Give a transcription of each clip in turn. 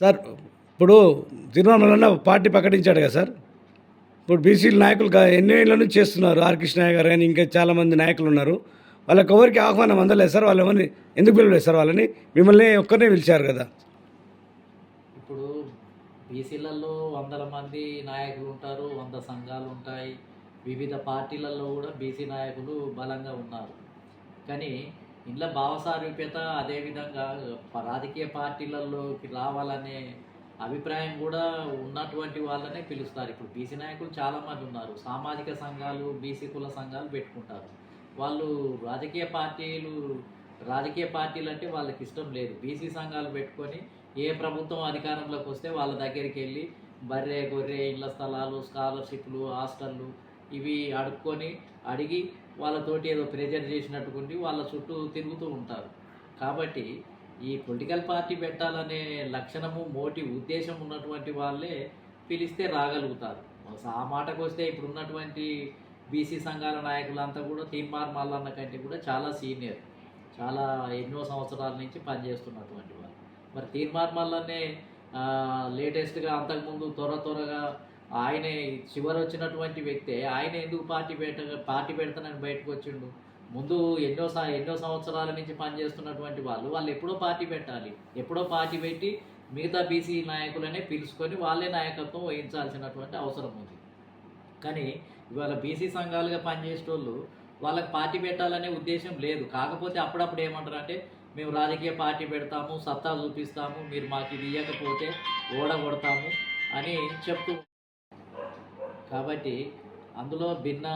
Sir ఇప్పుడు Tiruvannamalai party ప్రకటించాడు కదా సార్. ఇప్పుడు బీసీల నాయకులు ఎన్ని ఏళ్ళ నుంచి చేస్తున్నారు. ఆర్ కృష్ణయ్య గారు కానీ ఇంకా చాలామంది నాయకులు ఉన్నారు. వాళ్ళకి ఎవరికి ఆహ్వానం అందలేదు సార్. వాళ్ళు ఎవరిని ఎందుకు పిలవలేదు సార్ వాళ్ళని? మిమ్మల్ని ఒక్కరినే పిలిచారు కదా. ఇప్పుడు బీసీలలో వందల మంది నాయకులు ఉంటారు వంద సంఘాలు ఉంటాయి. వివిధ పార్టీలలో కూడా బీసీ నాయకులు బలంగా ఉన్నారు. కానీ ఇంట్లో భావసారూప్యత అదేవిధంగా రాజకీయ పార్టీలలోకి రావాలనే అభిప్రాయం కూడా ఉన్నటువంటి వాళ్ళనే పిలుస్తారు. ఇప్పుడు బీసీ నాయకులు చాలామంది ఉన్నారు. సామాజిక సంఘాలు బీసీ కుల సంఘాలు పెట్టుకుంటారు. వాళ్ళు రాజకీయ పార్టీలు రాజకీయ పార్టీలు అంటే వాళ్ళకి ఇష్టం లేదు. బీసీ సంఘాలు పెట్టుకొని ఏ ప్రభుత్వం అధికారంలోకి వస్తే వాళ్ళ దగ్గరికి వెళ్ళి బర్రె గొర్రె ఇళ్ళ స్థలాలు స్కాలర్షిప్లు హాస్టళ్ళు ఇవి అడుక్కొని అడిగి వాళ్ళతోటి ఏదో ప్రెజర్ చేసినట్టుకుండి వాళ్ళ చుట్టూ తిరుగుతూ ఉంటారు. కాబట్టి ఈ పొలిటికల్ పార్టీ పెట్టాలనే లక్షణము మోటి ఉద్దేశం ఉన్నటువంటి వాళ్ళే పిలిస్తే రాగలుగుతారు. ఆ మాటకు వస్తే ఇప్పుడు ఉన్నటువంటి బీసీ సంఘాల నాయకులంతా కూడా తీన్మార్ మల్లన్న కంటే కూడా చాలా సీనియర్. చాలా ఎన్నో సంవత్సరాల నుంచి పనిచేస్తున్నటువంటి వాళ్ళు. మరి తీన్మార్ మల్లన్నే లేటెస్ట్గా అంతకుముందు త్వర త్వరగా ఆయన చివరి వచ్చినటువంటి వ్యక్తే ఆయన ఎందుకు పార్టీ పెట్ట పార్టీ పెడతానని బయటకు వచ్చిండు? ముందు ఎన్నో సా ఎన్నో సంవత్సరాల నుంచి పనిచేస్తున్నటువంటి వాళ్ళు వాళ్ళు ఎప్పుడో పార్టీ పెట్టాలి. ఎప్పుడో పార్టీ పెట్టి మిగతా బీసీ నాయకులనే పిలుచుకొని వాళ్ళే నాయకత్వం వహించాల్సినటువంటి అవసరం ఉంది. కానీ ఇవాళ బీసీ సంఘాలుగా పనిచేసేటోళ్ళు వాళ్ళకి పార్టీ పెట్టాలనే ఉద్దేశం లేదు. కాకపోతే అప్పుడప్పుడు ఏమంటారు అంటే మేము రాజకీయ పార్టీ పెడతాము సత్తా చూపిస్తాము మీరు మాకు ఇది ఇవ్వకపోతే ఓడగొడతాము అని చెప్తూ కాబట్టి అందులో భిన్న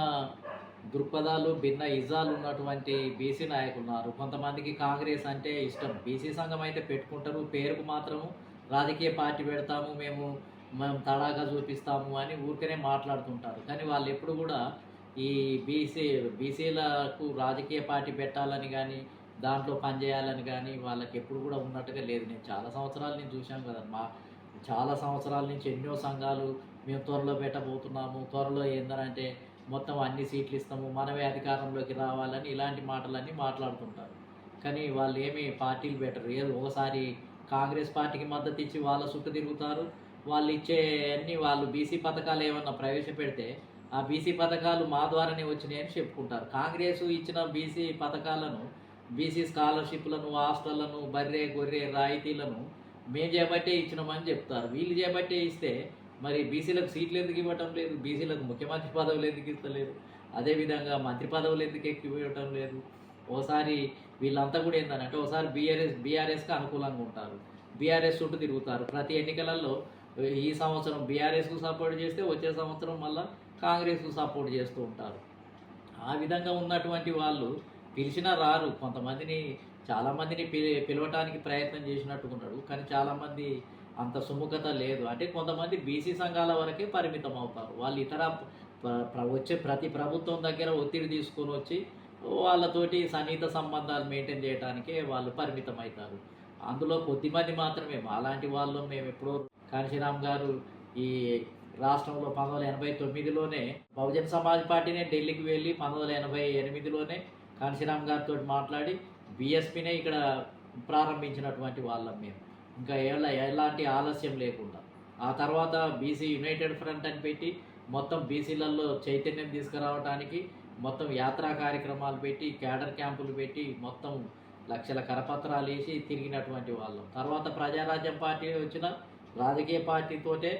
దృక్పథాలు భిన్న ఇజాలు ఉన్నటువంటి బీసీ నాయకులు ఉన్నారు. కొంతమందికి కాంగ్రెస్ అంటే ఇష్టం. బీసీ సంఘం అయితే పెట్టుకుంటారు. పేరుకు మాత్రము రాజకీయ పార్టీ పెడతాము మేము మేము తడాగా చూపిస్తాము అని ఊరికనే మాట్లాడుతుంటారు. కానీ వాళ్ళు ఎప్పుడు కూడా ఈ బీసీ బీసీలకు రాజకీయ పార్టీ పెట్టాలని కానీ దాంట్లో పనిచేయాలని కానీ వాళ్ళకి ఎప్పుడు కూడా ఉన్నట్టుగా లేదు. నేను చాలా సంవత్సరాలు నేను చూశాను కదా మా చాలా సంవత్సరాల నుంచి ఎన్నో సంఘాలు మేము త్వరలో పెట్టబోతున్నాము త్వరలో ఏందనంటే మొత్తం అన్ని సీట్లు ఇస్తాము మనమే అధికారంలోకి రావాలని ఇలాంటి మాటలన్నీ మాట్లాడుతుంటారు. కానీ వాళ్ళు ఏమి పార్టీలు పెట్టరు. ఏదో ఒకసారి కాంగ్రెస్ పార్టీకి మద్దతు ఇచ్చి వాళ్ళ చుట్టూ తిరుగుతారు. వాళ్ళు ఇచ్చే అన్ని వాళ్ళు బీసీ పథకాలు ఏమన్నా ప్రవేశపెడితే ఆ బీసీ పథకాలు మా ద్వారానే వచ్చినాయని చెప్పుకుంటారు. కాంగ్రెస్ ఇచ్చిన బీసీ పథకాలను బీసీ స్కాలర్షిప్లను హాస్టళ్ళను బర్రె గొర్రె రాయితీలను మేము చేపట్టే ఇచ్చినామని చెప్తారు. వీళ్ళు చేపట్టే ఇస్తే మరి బీసీలకు సీట్లు ఎందుకు ఇవ్వటం లేదు? బీసీలకు ముఖ్యమంత్రి పదవులు ఎందుకు ఇస్తలేదు అదేవిధంగా మంత్రి పదవులు ఎందుకు ఎక్కువ ఇవ్వటం లేదు? ఓసారి వీళ్ళంతా కూడా ఏంటంటే ఒకసారి బీఆర్ఎస్ బీఆర్ఎస్కి అనుకూలంగా ఉంటారు. బీఆర్ఎస్ చుట్టూ తిరుగుతారు. ప్రతి ఎన్నికలలో ఈ సంవత్సరం బీఆర్ఎస్కు సపోర్ట్ చేస్తే వచ్చే సంవత్సరం మళ్ళీ కాంగ్రెస్కు సపోర్ట్ చేస్తూ ఉంటారు. ఆ విధంగా ఉన్నటువంటి వాళ్ళు పిలిచినా రారు. కొంతమందిని చాలామందిని పిలి పిలవటానికి ప్రయత్నం చేసినట్టుకున్నాడు కానీ చాలామంది అంత సుముఖత లేదు. అంటే కొంతమంది బీసీ సంఘాల వరకే పరిమితం అవుతారు. వాళ్ళు ఇతర వచ్చే ప్రతి ప్రభుత్వం దగ్గర ఒత్తిడి తీసుకొని వచ్చి వాళ్ళతోటి సన్నిహిత సంబంధాలు మెయింటైన్ చేయడానికే వాళ్ళు పరిమితం అవుతారు. అందులో కొద్దిమంది మాత్రమే అలాంటి వాళ్ళు మేము ఎప్పుడో కాంశీరామ్ గారు ఈ రాష్ట్రంలో పంతొమ్మిది వందల ఎనభై తొమ్మిదిలోనే బహుజన్ సమాజ్ పార్టీనే ఢిల్లీకి వెళ్ళి పంతొమ్మిది వందల ఎనభై ఎనిమిదిలోనే కాంశీరామ్ గారితో మాట్లాడి బీఎస్పీనే ఇక్కడ ప్రారంభించినటువంటి వాళ్ళం మేము. ఇంకా ఎలా ఎలాంటి ఆలస్యం లేకుండా. ఆ తర్వాత బీసీ యునైటెడ్ ఫ్రంట్ అని పెట్టి మొత్తం బీసీలలో చైతన్యం తీసుకురావడానికి మొత్తం యాత్రా కార్యక్రమాలు పెట్టి క్యాడర్ క్యాంపులు పెట్టి మొత్తం లక్షల కరపత్రాలు వేసి తిరిగినటువంటి వాళ్ళం. తర్వాత ప్రజారాజ్యం పార్టీ వచ్చిన రాజకీయ పార్టీతోటే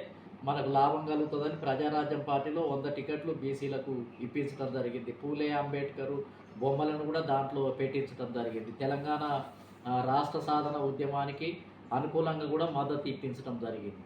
మనకు లాభం కలుగుతుందని ప్రజారాజ్యం పార్టీలో వంద టికెట్లు బీసీలకు ఇప్పించడం జరిగింది. పూలే అంబేద్కర్ బొమ్మలను కూడా దాంట్లో పెట్టించడం జరిగింది. తెలంగాణ రాష్ట్ర సాధన ఉద్యమానికి అనుకూలంగా కూడా మద్దతు ఇప్పించడం జరిగింది.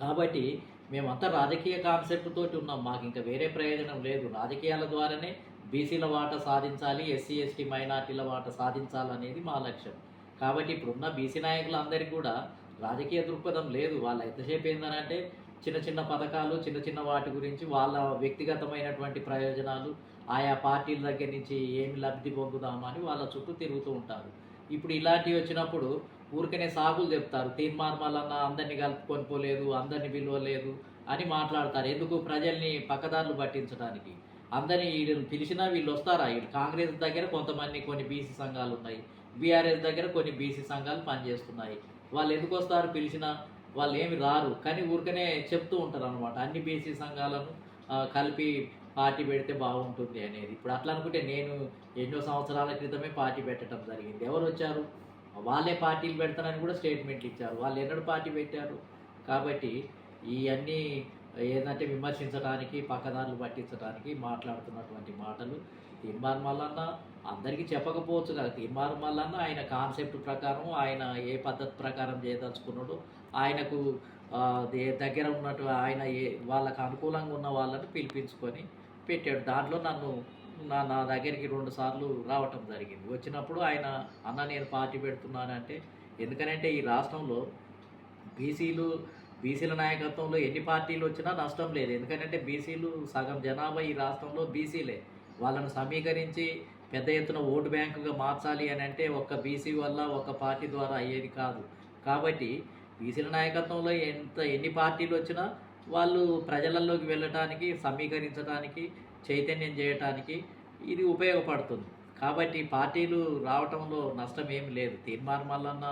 కాబట్టి మేమంతా రాజకీయ కాన్సెప్ట్ తోటి ఉన్నాం. మాకు ఇంకా వేరే ప్రయోజనం లేదు. రాజకీయాల ద్వారానే బీసీల వాట సాధించాలి ఎస్సీ ఎస్టీ మైనార్టీల వాట సాధించాలనేది మా లక్ష్యం. కాబట్టి ఇప్పుడున్న బీసీ నాయకులందరికీ కూడా రాజకీయ దృక్పథం లేదు. వాళ్ళ ఎంతసేపు ఏంటంటే చిన్న చిన్న పథకాలు చిన్న చిన్న వాటి గురించి వాళ్ళ వ్యక్తిగతమైనటువంటి ప్రయోజనాలు ఆయా పార్టీల దగ్గర నుంచి ఏమి లబ్ధి పొందుదామని వాళ్ళ చుట్టూ తిరుగుతూ ఉంటారు. ఇప్పుడు ఇలాంటివి వచ్చినప్పుడు ఊరికనే సాగులు చెప్తారు. తీర్మార్మాలన్న అందరినీ కలుపుకొని పోలేదు అందరినీ పిలవలేదు అని మాట్లాడతారు. ఎందుకు? ప్రజల్ని పక్కదారులు పట్టించడానికి. అందరినీ వీళ్ళని పిలిచినా వీళ్ళు వస్తారా? వీళ్ళు కాంగ్రెస్ దగ్గర కొంతమంది కొన్ని బీసీ సంఘాలు ఉన్నాయి. బీఆర్ఎస్ దగ్గర కొన్ని బీసీ సంఘాలు పనిచేస్తున్నాయి. వాళ్ళు ఎందుకు వస్తారు పిలిచినా? వాళ్ళు ఏమి రారు. కానీ ఊరికనే చెప్తూ ఉంటారు అనమాట అన్ని బీసీ సంఘాలను కలిపి పార్టీ పెడితే బాగుంటుంది అనేది. ఇప్పుడు అట్లా అనుకుంటే నేను ఎన్నో సంవత్సరాల క్రితమే పార్టీ పెట్టడం జరిగింది. ఎవరు వచ్చారు? వాళ్ళే పార్టీలు పెడతారని కూడా స్టేట్మెంట్లు ఇచ్చారు. వాళ్ళు ఎన్నడూ పార్టీ పెట్టారు. కాబట్టి ఇవన్నీ ఏంటంటే విమర్శించడానికి పక్కదారులు పట్టించడానికి మాట్లాడుతున్నటువంటి మాటలు తీర్మార్ మల్లన్న అందరికీ చెప్పకపోవచ్చు కదా. తీర్మార్ మల్లన్న ఆయన కాన్సెప్ట్ ప్రకారం ఆయన ఏ పద్ధతి ప్రకారం చేయదలుచుకున్నాడో ఆయనకు దగ్గర ఉన్నట్టు ఆయన ఏ వాళ్ళకు అనుకూలంగా ఉన్న వాళ్ళని పిలిపించుకొని పెట్టాడు. దాంట్లో నన్ను నా నా దగ్గరికి రెండు సార్లు రావటం జరిగింది. వచ్చినప్పుడు ఆయన అన్న నేను పార్టీ పెడుతున్నానంటే ఎందుకనంటే ఈ రాష్ట్రంలో బీసీలు బీసీల నాయకత్వంలో ఎన్ని పార్టీలు వచ్చినా నష్టం లేదు. ఎందుకంటే బీసీలు సగం జనాభా ఈ రాష్ట్రంలో బీసీలే. వాళ్ళను సమీకరించి పెద్ద ఎత్తున ఓటు బ్యాంకుగా మార్చాలి అని అంటే ఒక్క బీసీ వల్ల ఒక పార్టీ ద్వారా అయ్యేది కాదు. కాబట్టి బీసీల నాయకత్వంలో ఎంత ఎన్ని పార్టీలు వచ్చినా వాళ్ళు ప్రజలలోకి వెళ్ళటానికి సమీకరించడానికి చైతన్యం చేయటానికి ఇది ఉపయోగపడుతుంది. కాబట్టి పార్టీలు రావటంలో నష్టం ఏమి లేదు. తీర్మాన్ మల్లన్న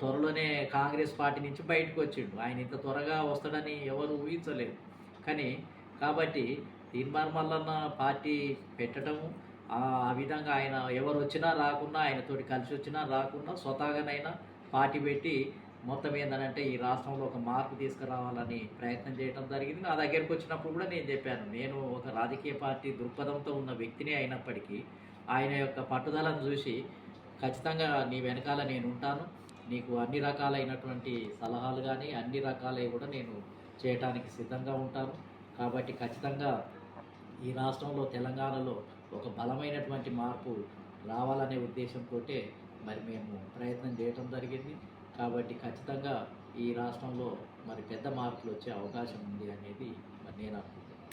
త్వరలోనే కాంగ్రెస్ పార్టీ నుంచి బయటకు వచ్చిండు. ఆయన ఇంత త్వరగా వస్తాడని ఎవరు ఊహించలేదు. కానీ కాబట్టి తీర్మాన్ మల్లన్న పార్టీ పెట్టడము ఆ ఆ విధంగా ఆయన ఎవరు వచ్చినా రాకున్నా ఆయనతోటి కలిసి వచ్చినా రాకున్నా స్వతహాగానైనా పార్టీ పెట్టి మొత్తం ఏంటంటే ఈ రాష్ట్రంలో ఒక మార్పు తీసుకురావాలని ప్రయత్నం చేయడం జరిగింది. నా దగ్గరికి వచ్చినప్పుడు కూడా నేను చెప్పాను నేను ఒక రాజకీయ పార్టీ దృక్పథంతో ఉన్న వ్యక్తిని అయినప్పటికీ ఆయన యొక్క పట్టుదలను చూసి ఖచ్చితంగా నీ వెనకాల నేను ఉంటాను. నీకు అన్ని రకాలైనటువంటి సలహాలు కానీ అన్ని రకాలవి కూడా నేను చేయటానికి సిద్ధంగా ఉంటాను. కాబట్టి ఖచ్చితంగా ఈ రాష్ట్రంలో తెలంగాణలో ఒక బలమైనటువంటి మార్పు రావాలనే ఉద్దేశంతో మరి మేము ప్రయత్నం చేయటం జరిగింది. కాబట్టి ఖచ్చితంగా ఈ రాష్ట్రంలో మరి పెద్ద మార్పులు వచ్చే అవకాశం ఉంది అనేది మరి నేను అనుకుంటున్నాను.